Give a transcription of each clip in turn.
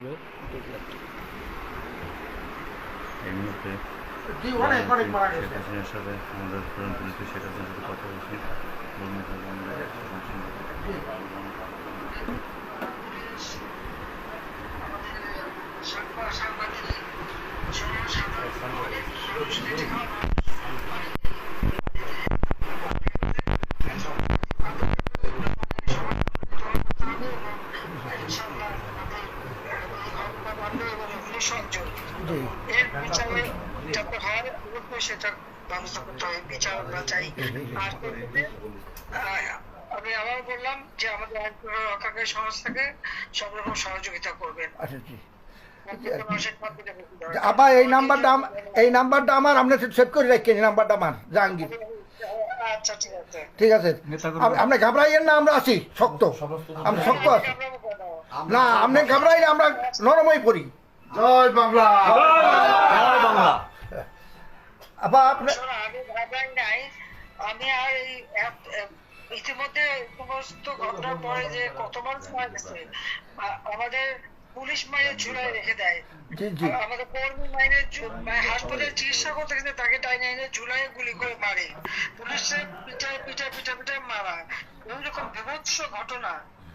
এই মুহূর্তে হাসিনার সাথে আমাদের প্রধান শেখ হাসিনার সাথে কথা বলছি এর বিচারে যাতে হয় অবশ্যই সেটা ব্যবস্থা করতে হবে। বিচার আমরা চাই। আর আমি আবার বললাম যে আমাদের রক্ষাকারী সংস্থাকে সব রকম সহযোগিতা করবেন। আচ্ছা। আবার এই নাম্বারটা এই নাম্বারটা আমার আপনি সেভ করে রাখেন এই নাম্বারটা আমার জাহাঙ্গীর। আচ্ছা ঠিক আছে। আপনি ঘাবড়াইয়েন না আমরা আছি শক্ত। আমরা শক্ত আছি। না আপনি ঘাবড়াই না আমরা নরমই পড়ি। জয় বাংলা। আবার আপনি আমি ভাবলাম নাই। আমি আর এই ইতিমধ্যে সমস্ত ঘটনার পরে যে কত মানুষ মারা গেছে আমাদের পুলিশ মায়ের ঝুলায় রেখে দেয়। জি জি। আর আমাদের কর্মী মাইনের হাসপাতালে চিকিৎসা করতে গেলে তাকে টাইনে এনে ঝুলায় গুলি করে মারে। পুলিশের পিঠায় পিঠায় পিঠা পিঠায় মারা। এইরকম বিভৎস ঘটনা।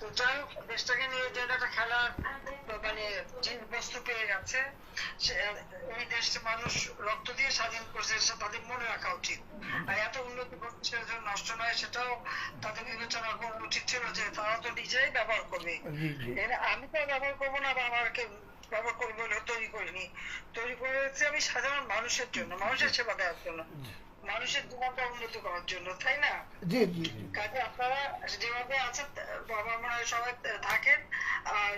তো যাই হোক দেশটাকে নিয়ে যে একটা খেলার মানে বস্তু পেয়ে গেছে এই দেশে মানুষ রক্ত দিয়ে স্বাধীন করছে সেটা তাদের মনে রাখা উচিত। আর এত উন্নতি করছে নষ্ট নয় সেটাও তাদের বিবেচনা করা উচিত ছিল যে তারা তো নিজেই ব্যবহার করবে। আমি তো ব্যবহার করব না বা আমাকে ব্যবহার করব বলে তৈরি করিনি। তৈরি করেছি আমি সাধারণ মানুষের জন্য মানুষের সেবা দেওয়ার জন্য। মানুষের জীবনটা উন্নতি করার জন্য তাই না? জি জি কাজে আপনারা যেভাবে আছেন বাবা হয় সবাই থাকেন আর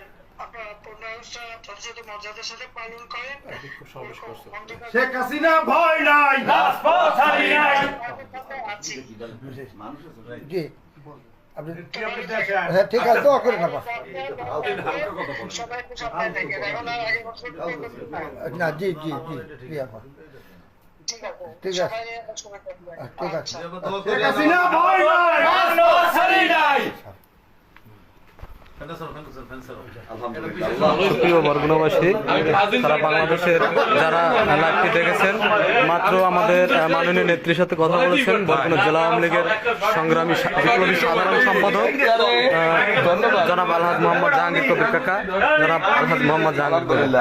শেখ হাসিনা ভয় নাই। জি। হ্যাঁ ঠিক আছে দোয়া না জি জি জি ঠিক আছে ঠিক আছে। সবাই সবাই থাকবেন ঠিক আছে শেখ ভয় নাই প্রিয় বরগুনাবাসী সারা বাংলাদেশের যারা লাইভটি দেখেছেন মাত্র আমাদের মাননীয় নেত্রীর সাথে কথা বলেছেন বরগুনা জেলা আওয়ামী লীগের সংগ্রামী বিপ্লবী সাধারণ সম্পাদক জনাব আলহাজ মোহাম্মদ জাহাঙ্গীর কবির কাকা জনাব আলহাজ মোহাম্মদ জাহাঙ্গীর